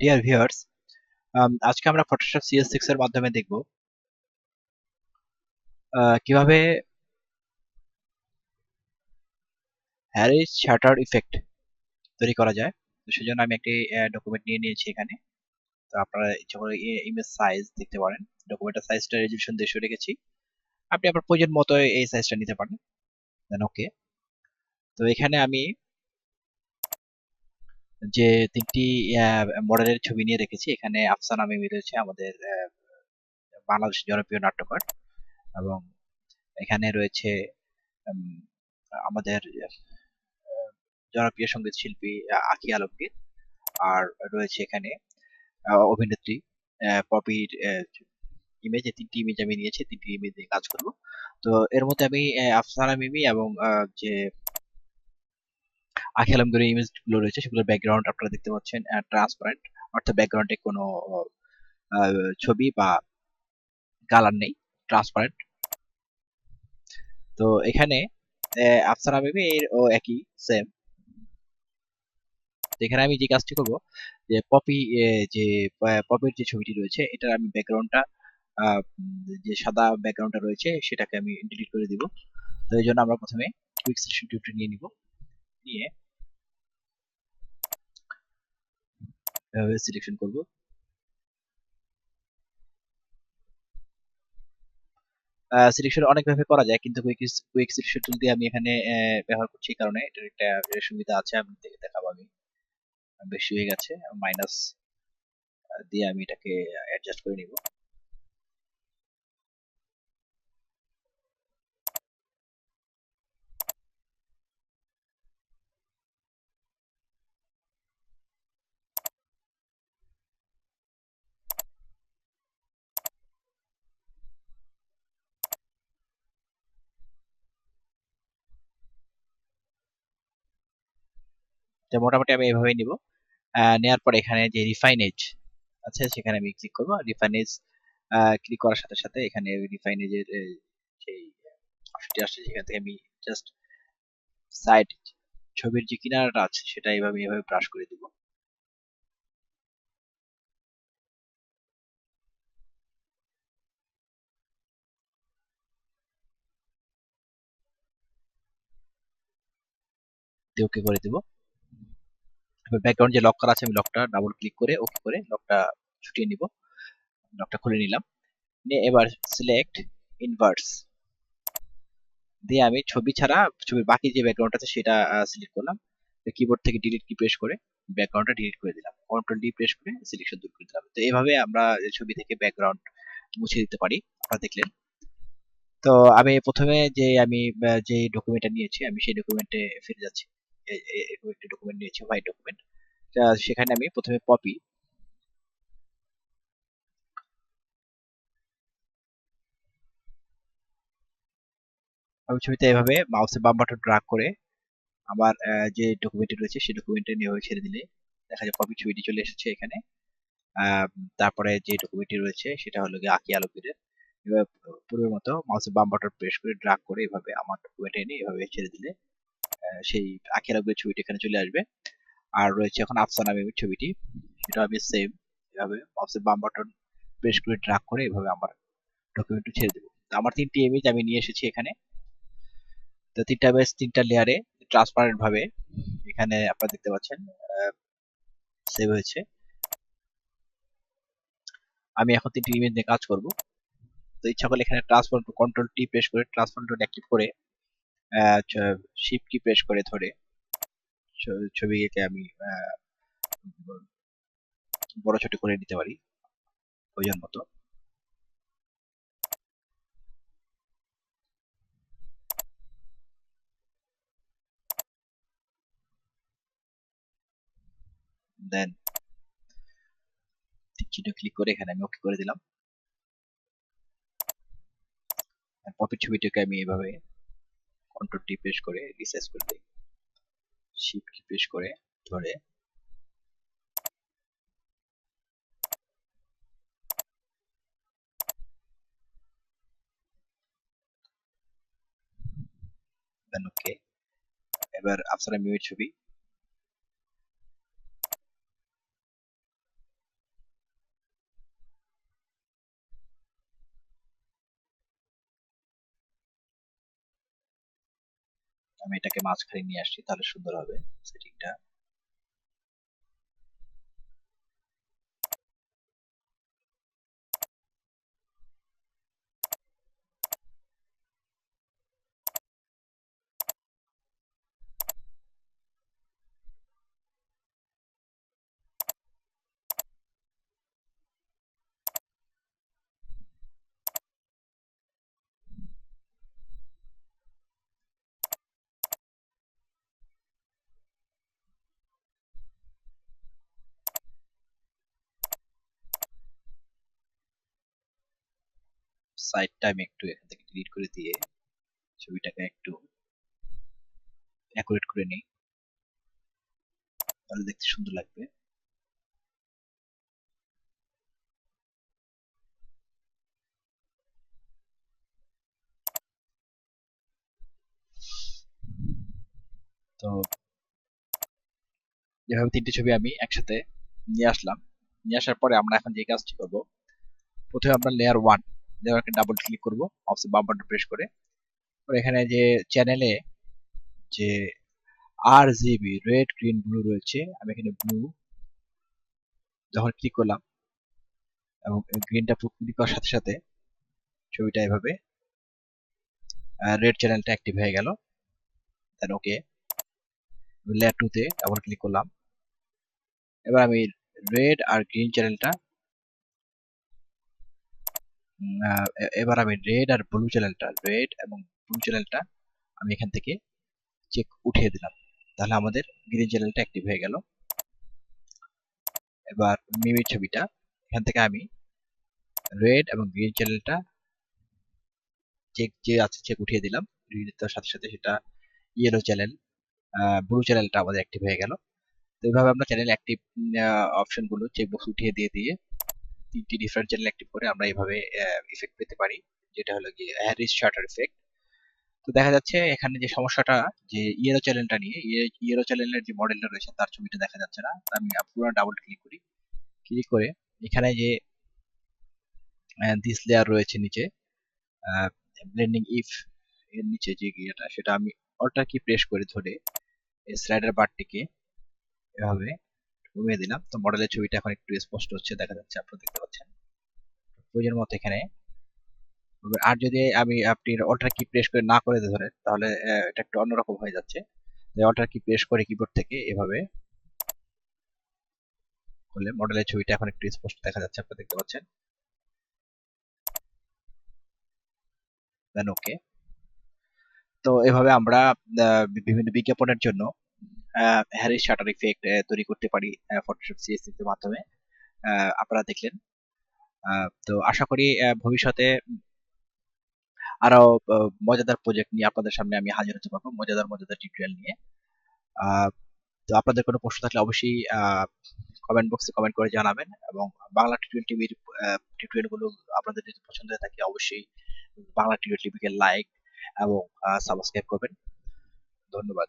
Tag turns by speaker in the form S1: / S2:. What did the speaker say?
S1: Dear viewers আজকে আমরা Photoshop CS six এর মাধ্যমে দেখব। কীভাবে হ্যারিস শাটার ইফেক্ট তৈরি করা যায়। তো সেজন্য আমি একটি ডকুমেন্ট নিয়ে নিয়েছি এখানে। তো আপনারা ইচ্ছা করে ইমেজ সাইজ দেখতে পারেন। ডকুমেন্টের সাইজটা রেজলিউশন দেড়শো রেখেছি। আপনি আপনার প্রয়োজন মতো এই সাইজটা নিতে পারেন। দেন ওকে তো এখানে আমি যে তিনটি মডেলের ছবি নিয়ে রেখেছি এখানে আফসানা মিমি রয়েছে আমাদের বাংলাদেশ জনপ্রিয় নাট্যকার এবং এখানে রয়েছে আমাদের জনপ্রিয় সংগীত শিল্পী আখি আলমগীর। আর রয়েছে এখানে অভিনেত্রী পপির ইমেজ। এই তিনটি ইমেজ আমি নিয়েছি, তিনটি ইমেজ নিয়ে কাজ করব। তো এর মধ্যে আমি আফসানা মিমি এবং যে আখি আলমগীরের ইমেজগুলো রয়েছে সেগুলোর ব্যাকগ্রাউন্ড আপনারা দেখতে পাচ্ছেন ট্রান্সপারেন্ট অর্থাৎ ব্যাকগ্রাউন্ডে কোনো ছবি বা কালার নেই ট্রান্সপারেন্ট তো এখানে আহ, আফসানা বেবি এর ও একই সেম এখানে আমি যে কাজটি করব যে পপি যে পপির যে ছবিটি রয়েছে এটার আমি ব্যাকগ্রাউন্ডটা যে সাদা ব্যাকগ্রাউন্ডটা রয়েছে সেটাকে আমি ডিলিট করে দিব। তো এই জন্য আমরা প্রথমে কুইক সিলেকশন টিউবটি নিয়ে নিব। নিয়ে এভাবে সিলেকশন করব। সিলেকশন অনেকভাবে করা যায়, কিন্তু কুইক কুইক সিলেকশন টুল দিয়ে আমি এখানে ব্যবহার করছি কারণে। এটার একটা সুবিধা আছে, আমি দেখে দেখাবো আমি বেশি হয়ে গেছে মাইনাস দিয়ে আমি এটাকে অ্যাডজাস্ট করে নিব। তো মোটামুটি আমি এভাবেই নিব। আহ, নেওয়ার পর এখানে যে রিফাইন এজ আছে সেখানে আমি ক্লিক করব। রিফাইন এজ ক্লিক করার সাথে সাথে এখানে রিফাইন এজের সেই অপশনটি আসছে সেখান থেকে আমি জাস্ট সাইড ছবির যে কিনারাটা আছে সেটা এইভাবে এভাবে ব্রাশ করে দিব। ওকে করে দিব। ব্যাকগ্রাউন্ড যে লক করা আছে, আমি লকটা ডাবল ক্লিক করে ওকে করে লকটা ছুটিয়ে নিব। লকটা খুলে নিলাম। নিয়ে এবার সিলেক্ট ইনভার্স দিয়ে আমি ছবি ছাড়া, ছবির বাকি যে ব্যাকগ্রাউন্ড আছে সেটা সিলেক্ট করলাম। কিবোর্ড থেকে ডিলিট কি প্রেস করে ব্যাকগ্রাউন্ডটা ডিলিট করে দিলাম। কন্ট্রোল ডি প্রেস করে সিলেকশন দূর করে দিলাম। তো এভাবে আমরা ছবি থেকে ব্যাকগ্রাউন্ড মুছে দিতে পারি, আপনারা দেখলেন। তো আমি প্রথমে যে আমি যে ডকুমেন্টটা নিয়েছি, আমি সেই ডকুমেন্টে ফিরে যাচ্ছি। একটি ডকুমেন্ট নিয়েছি হোয়াইট ডকুমেন্ট সেখানে আমি প্রথমে পপি আমি ছবিতে এভাবে মাউসের বাম বাটন ড্রাগ করে আমার যে ডকুমেন্টে রয়েছে, সেই ডকুমেন্টে নিয়ে ছেড়ে দিলে দেখা যায় কপি ছবিটি চলে এসেছে এখানে। তারপরে যে ডকুমেন্টটি রয়েছে, সেটা হলো গিয়ে আকি এবার পূর্বের মতো মাউসের বাম বাটন প্রেস করে ড্রাগ করে এভাবে আমার ডকুমেন্টে এনে এভাবে ছেড়ে দিলে সেই আকি আলোকের ছবিটি এখানে চলে আসবে। আর রয়েছে এখন আফসানা বেবির ছবিটি। সেটা আমি সেম এভাবে মাউসের বাম বাটন প্রেস করে ড্রাগ করে এভাবে আমার ডকুমেন্টটি ছেড়ে দেবো। তো আমার তিনটি ইমেজ আমি নিয়ে এসেছি এখানে। তো তিনটা বেশ, তিনটা লেয়ারে ট্রান্সপারেন্ট ভাবে এখানে আপনারা দেখতে পাচ্ছেন সেভ হয়েছে। আমি এখন তিনটি ইমেজ নিয়ে কাজ করব। তো ইচ্ছা করলে এখানে transform tool control T press করে ট্রান্সফর্ম টু অ্যাক্টিভ করে শিপ কি প্রেস করে ধরে? ছবিকে আমি বড় ছোট করে নিতে পারি প্রয়োজন মতো। দেন, চিহ্ন ক্লিক করে এখানে আমি ওকে করে দিলাম। পপির ছবিটাকে আমি এভাবে কন্ট্রোল টি প্রেস করে রিসাইজ করে দিই। শিফট কি প্রেস করে ধরে। দেন ওকে এবার আপনারা মিউট ছবি। আমি এটাকে মাঝখানে নিয়ে আসছি তাহলে সুন্দর হবে সেটিংটা সাইডটা আমি একটু এখান থেকে ডিলিট করে দিয়ে ছবিটাকে একটু অ্যাকুরেট করে নিই। তাহলে দেখতে সুন্দর লাগবে। তো যেভাবে তিনটি ছবি আমি একসাথে নিয়ে আসলাম। নিয়ে আসার পরে আমরা এখন যে কাজটি করব, প্রথমে আমরা লেয়ার ওয়ান লেয়ারকে ডাবল ক্লিক করব অফসে বাম বাটন প্রেস করে। এখানে যে চ্যানেলে যে R GB red green blue রয়েছে, আমি এখানে ব্লু যখন ক্লিক করলাম এবং গ্রিনটা ক্লিক করার সাথে সাথে ছবিটা এভাবে রেড চ্যানেলটা অ্যাক্টিভ হয়ে গেল। দেন ওকে লেয়ার টুতে ডাবল ক্লিক করলাম। এবার আমি রেড আর গ্রিন চ্যানেলটা এবার আমি রেড আর ব্লু চ্যানেলটা রেড এবং ব্লু চ্যানেলটা আমি এখান থেকে চেক উঠিয়ে দিলাম। তাহলে আমাদের গ্রিন চ্যানেলটা অ্যাক্টিভ হয়ে গেল। এবার মিমির ছবিটা, এখান থেকে আমি রেড এবং গ্রিন চ্যানেলটা চেক যে আছে চেক উঠিয়ে দিলাম। তার সাথে সাথে সেটা ইয়েলো চ্যানেল ব্লু চ্যানেলটা আমাদের অ্যাক্টিভ হয়ে গেল। তো এইভাবে আমরা চ্যানেল অ্যাক্টিভ অপশনগুলো চেকবক্স উঠিয়ে দিয়ে দিয়ে তিনটি ডিফারেন্ট চ্যানেল অ্যাক্টিভ করে আমরা এইভাবে ইফেক্ট পেতে পারি। যেটা হলো গিয়ে হ্যারিস শার্টার ইফেক্ট তো দেখা যাচ্ছে এখানে যে সমস্যাটা, যে ইয়েলো চ্যানেলটা নিয়ে ইয়েলো চ্যানেলের যে মডেলটা রয়েছে, তার ছবিটা দেখা যাচ্ছে না। আমি পুরো ডাবল ক্লিক করি। ক্লিক করে এখানে যে দিস লেয়ার রয়েছে নিচে ব্লেন্ডিং ইফ এর নিচে যে ইয়েটা, সেটা আমি অল্টার কি প্রেস করে ধরে, এই স্লাইডার বারটিকে এভাবে কমিয়ে দিলাম। তো মডেলের ছবিটা এখন একটু স্পষ্ট হচ্ছে, দেখা যাচ্ছে আপনারা দেখতে পাচ্ছেন। প্রয়োজন মতো এখানে। আর যদি আমি আপনি অল্টার কি প্রেস করে না করে ধরেন তাহলে এটা একটু অন্যরকম হয়ে যাচ্ছে। অল্টার কি প্রেস করে কিবোর্ড থেকে এভাবে করলে মডেলের ছবিটা এখন একটু স্পষ্ট দেখা যাচ্ছে আপনারা দেখতে পাচ্ছেন। ওকে তো এভাবে আমরা বিভিন্ন বিজ্ঞাপনের জন্য হ্যারিস শাটার ইফেক্ট তৈরি করতে পারি ফটোশপ সিএসসি এর মাধ্যমে। আপনারা দেখলেন। তো আশা করি ভবিষ্যতে আরও মজাদার প্রজেক্ট নিয়ে আপনাদের সামনে আমি হাজির হতে পারব, মজাদার মজাদার টিউটোরিয়াল নিয়ে। তো আপনাদের কোনো প্রশ্ন থাকলে অবশ্যই কমেন্ট বক্সে কমেন্ট করে জানাবেন এবং বাংলা টিউটোরিয়াল টিভির টিউটোরিয়ালগুলো আপনাদের যদি পছন্দ হয়ে থাকে, অবশ্যই বাংলা টিউটোরিয়াল টিভিকে লাইক এবং সাবস্ক্রাইব করবেন। ধন্যবাদ।